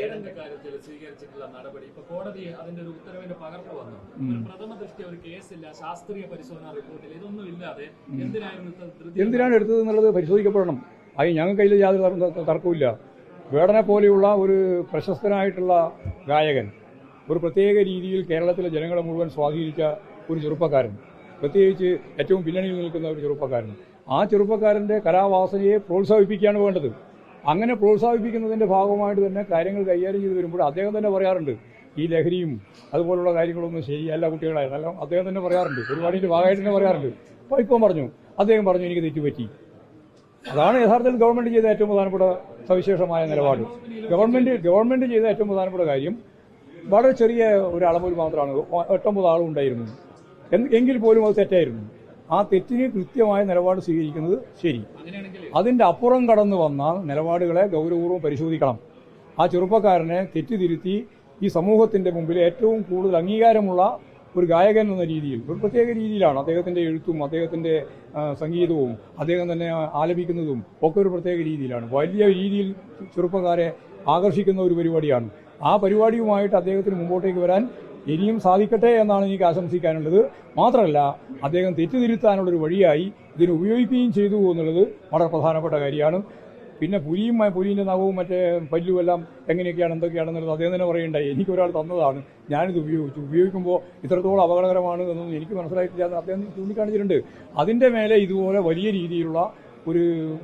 ഏഴംഗ കാര്യത്തിൽ സ്വീകരിച്ചിട്ടുള്ള നടപടി. ഇപ്പൊ കോടതി അതിന്റെ ഒരു ഉത്തരവിന്റെ പകർപ്പ് വന്നു. പ്രഥമ ദൃഷ്ടി ഒരു കേസില്ല ശാസ്ത്രീയ പരിശോധന റിപ്പോർട്ടിൽ ഇതൊന്നും ഇല്ലാതെ എന്തിനായിരുന്നു എന്തിനാണ് എടുത്തത് എന്നുള്ളത് പരിശോധിക്കപ്പെടണം. അത് ഞങ്ങൾക്ക് അതിൽ യാതൊരു തർക്കമില്ല വേടനെ പോലെയുള്ള ഒരു പ്രശസ്തനായിട്ടുള്ള ഗായകൻ ഒരു പ്രത്യേക രീതിയിൽ കേരളത്തിലെ ജനങ്ങളെ മുഴുവൻ സ്വാധീനിച്ച ഒരു ചെറുപ്പക്കാരൻ പ്രത്യേകിച്ച് ഏറ്റവും പിന്നണിയിൽ നിൽക്കുന്ന ഒരു ചെറുപ്പക്കാരൻ. ആ ചെറുപ്പക്കാരന്റെ കലാവാസനയെ പ്രോത്സാഹിപ്പിക്കുകയാണ് വേണ്ടത്. അങ്ങനെ പ്രോത്സാഹിപ്പിക്കുന്നതിന്റെ ഭാഗമായിട്ട് തന്നെ കാര്യങ്ങൾ കൈകാര്യം ചെയ്ത് വരുമ്പോൾ അദ്ദേഹം തന്നെ പറയാറുണ്ട് ഈ ലഹരിയും അതുപോലുള്ള കാര്യങ്ങളൊന്നും ശരിയല്ല കുട്ടികളെ അല്ല അദ്ദേഹം തന്നെ പറയാറുണ്ട് പരിപാടിയുടെ ഭാഗമായിട്ട് തന്നെ പറയാറുണ്ട്. ഇപ്പം പറഞ്ഞു അദ്ദേഹം പറഞ്ഞു എനിക്ക് തെറ്റുപറ്റി. അതാണ് യഥാർത്ഥത്തിൽ ഗവൺമെന്റ് ചെയ്ത ഏറ്റവും പ്രധാനപ്പെട്ട സവിശേഷമായ നിലപാട്. ഗവൺമെന്റ് ഗവൺമെന്റ് ചെയ്ത ഏറ്റവും പ്രധാനപ്പെട്ട കാര്യം വളരെ ചെറിയ ഒരു അളവിൽ മാത്രമാണ് എട്ടൊമ്പത് ആളും ഉണ്ടായിരുന്നു എന്ന് എങ്കിൽ പോലും അത് തെറ്റായിരുന്നു. ആ തെറ്റിന് കൃത്യമായ നിലപാട് സ്വീകരിക്കുന്നത് ശരി. അതിന്റെ അപ്പുറം കടന്നു വന്നാൽ നിലപാടുകളെ ഗൗരവപൂർവം പരിശോധിക്കണം. ആ ചെറുപ്പക്കാരനെ തെറ്റിതിരുത്തി ഈ സമൂഹത്തിന്റെ മുമ്പിൽ ഏറ്റവും കൂടുതൽ അംഗീകാരമുള്ള ഒരു ഗായകൻ എന്ന രീതിയിൽ ഒരു പ്രത്യേക രീതിയിലാണ് അദ്ദേഹത്തിന്റെ എഴുത്തും അദ്ദേഹത്തിന്റെ സംഗീതവും അദ്ദേഹം തന്നെ ആലപിക്കുന്നതും ഒക്കെ ഒരു പ്രത്യേക രീതിയിലാണ്. വലിയ രീതിയിൽ ചെറുപ്പക്കാരെ ആകർഷിക്കുന്ന ഒരു പരിപാടിയാണ്. ആ പരിപാടിയുമായിട്ട് അദ്ദേഹത്തിന് മുമ്പോട്ടേക്ക് വരാൻ ഇനിയും സാധിക്കട്ടെ എന്നാണ് എനിക്ക് ആശംസിക്കാനുള്ളത്. മാത്രമല്ല അദ്ദേഹം തെറ്റുതിരുത്താനുള്ളൊരു വഴിയായി ഇതിനെ ഉപയോഗിക്കുകയും ചെയ്തു എന്നുള്ളത് വളരെ പ്രധാനപ്പെട്ട കാര്യമാണ്. പിന്നെ പുലിയും പുലിന്റെ നഖവും മറ്റേ പല്ലും എല്ലാം എങ്ങനെയൊക്കെയാണ് എന്തൊക്കെയാണെന്നുള്ളത് അദ്ദേഹം തന്നെ പറയേണ്ട എനിക്കൊരാൾ തന്നതാണ്. ഞാനിത് ഉപയോഗിച്ചു. ഉപയോഗിക്കുമ്പോൾ ഇത്രത്തോളം അപകടകരമാണ് എന്നൊന്നും എനിക്ക് മനസ്സിലായിട്ടില്ല എന്ന് അദ്ദേഹം ചൂണ്ടിക്കാണിച്ചിട്ടുണ്ട്. അതിന്റെ മേലെ ഇതുപോലെ വലിയ രീതിയിലുള്ള ഒരു-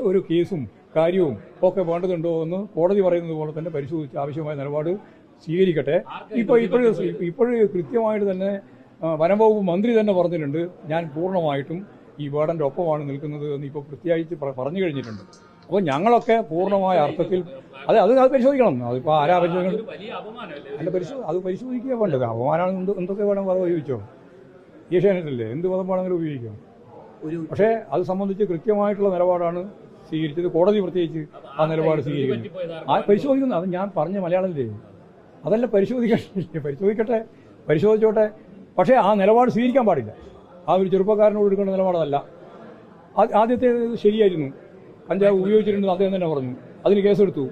ഒരു കേസും കാര്യവും ഒക്കെ വേണ്ടതുണ്ടോ എന്ന് കോടതി പറയുന്നത് പോലെ തന്നെ പരിശോധിച്ച് ആവശ്യമായ നിലപാട് സ്വീകരിക്കട്ടെ. ഇപ്പോൾ ഇപ്പോഴും ഇപ്പോഴും കൃത്യമായിട്ട് തന്നെ വനംവകുപ്പ് മന്ത്രി തന്നെ പറഞ്ഞിട്ടുണ്ട്. ഞാൻ പൂർണമായിട്ടും ഈ വേടന്റെ ഒപ്പമാണ് നിൽക്കുന്നത് എന്ന് ഇപ്പോൾ പ്രത്യേകിച്ച് പറഞ്ഞു കഴിഞ്ഞിട്ടുണ്ട്. അപ്പോൾ ഞങ്ങളൊക്കെ പൂർണമായ അർത്ഥത്തിൽ അതെ അത് അത് പരിശോധിക്കണം. അതിപ്പോൾ ആരാ പരിശോധിക്കണം? ഒരു വലിയ അപമാനമല്ലേ? അല്ല പരിശോ അത് പരിശോധിക്കുക വേണ്ടത്. അപമാനം എന്ത് എന്തൊക്കെ വേണം പദം ഉപയോഗിച്ചോ? ഏഷ്യാനെറ്റല്ലേ എന്ത് പദം വേണമെങ്കിലും ഉപയോഗിക്കാം പക്ഷേ അത് സംബന്ധിച്ച് കൃത്യമായിട്ടുള്ള നിലപാടാണ് സ്വീകരിച്ചത്. കോടതി പ്രത്യേകിച്ച് ആ നിലപാട് സ്വീകരിക്കുന്നത് ആ പരിശോധിക്കുന്നത് അത് ഞാൻ പറഞ്ഞ മലയാളത്തിലേ. അതല്ല പരിശോധിക്കട്ടെ പരിശോധിക്കട്ടെ പരിശോധിച്ചോട്ടെ. പക്ഷേ ആ നിലപാട് സ്വീകരിക്കാൻ പാടില്ല. ആ ഒരു ചെറുപ്പക്കാരനോട് എടുക്കേണ്ട നിലപാടല്ല ആദ്യത്തെ ശരിയായിരുന്നു. കഞ്ചാവ് ഉപയോഗിച്ചിട്ടുണ്ടെന്ന് അദ്ദേഹം തന്നെ പറഞ്ഞു. അതിന് കേസെടുത്തു.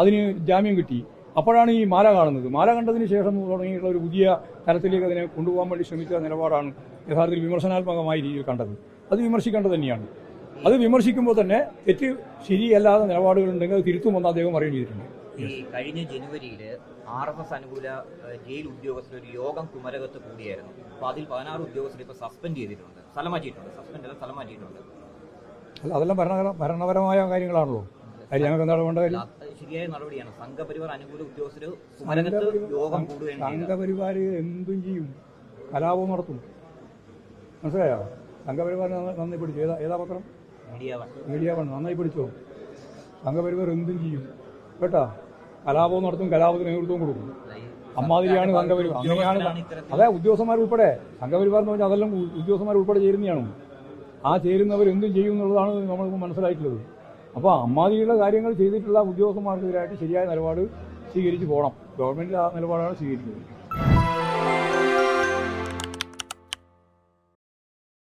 അതിന് ജാമ്യം കിട്ടി. അപ്പോഴാണ് ഈ മാല കാണുന്നത്. മാല കണ്ടതിന് ശേഷം തുടങ്ങിയിട്ടുള്ള ഒരു പുതിയ തലത്തിലേക്ക് അതിനെ കൊണ്ടുപോകാൻ വേണ്ടി ശ്രമിച്ച നിലപാടാണ് യഥാർത്ഥത്തിൽ വിമർശനാത്മകമായ രീതിയിൽ കണ്ടത്. അത് വിമർശിക്കേണ്ടത് തന്നെയാണ്. അത് വിമർശിക്കുമ്പോൾ തന്നെ തെറ്റ് ശരിയല്ലാത്ത നിലപാടുകളുണ്ടെങ്കിൽ അത് തിരുത്തുമെന്ന് അദ്ദേഹം പറയുകയും ചെയ്തിട്ടുണ്ട്. ഈ കഴിഞ്ഞ ജനുവരിയിൽ ആർ എസ് എസ് അനുകൂല ജയിൽ ഉദ്യോഗസ്ഥർ ഒരു യോഗം കുമരകത്ത് കൂടിയായിരുന്നു. അപ്പൊ അതിൽ പതിനാറ് ഉദ്യോഗസ്ഥരെ ഇപ്പൊ സസ്പെൻഡ് ചെയ്തിട്ടുണ്ട്. സ്ഥലം മാറ്റിയിട്ടുണ്ട്. സസ്പെൻഡ് അല്ല സ്ഥലം മാറ്റിയിട്ടുണ്ട്. അല്ല അതെല്ലാം ഭരണ ഭരണപരമായ കാര്യങ്ങളാണല്ലോ. അത് ഞങ്ങൾക്ക് എന്താണ് വേണ്ട കാര്യം അത് ശരിയായ നടപടിയാണ്. സംഘപരിവാർ അനുകൂല ഉദ്യോഗസ്ഥർ കുമരകത്ത് യോഗം കൂടുകയാണ് സംഘപരിവാർ എന്തും ചെയ്യും. കലാപവും നടത്തും. മനസ്സിലായോ? സംഘപരിവാർ നന്നായി പിടിച്ചു ഏതാ ഏതാ പത്രം? Media One. നന്നായി പിടിച്ചോ സംഘപരിവാർ എന്തും ചെയ്യും. കേട്ടാ? കലാപവും നടത്തും കലാപത്തിന് നേതൃത്വം കൊടുക്കും അമ്മാതിരിയാണ് സംഘപരിവാർ. അങ്ങനെയാണ് അതെ ഉദ്യോഗസ്ഥന്മാർ ഉൾപ്പെടെ സംഘപരിവാർ എന്ന് പറഞ്ഞാൽ അതെല്ലാം ഉദ്യോഗസ്ഥന്മാർ ഉൾപ്പെടെ ചേരുന്നതാണ്. ആ ചേരുന്നവർ എന്തും ചെയ്യും എന്നുള്ളതാണ് നമ്മൾക്ക് മനസ്സിലായിട്ടുള്ളത്. അപ്പോൾ അമ്മാതിരിയുള്ള കാര്യങ്ങൾ ചെയ്തിട്ടുള്ള ഉദ്യോഗസ്ഥന്മാർക്കെതിരായിട്ട് ശരിയായ നിലപാട് സ്വീകരിച്ച് പോകണം. ഗവൺമെന്റ് ആ നിലപാടാണ് സ്വീകരിക്കുന്നത്.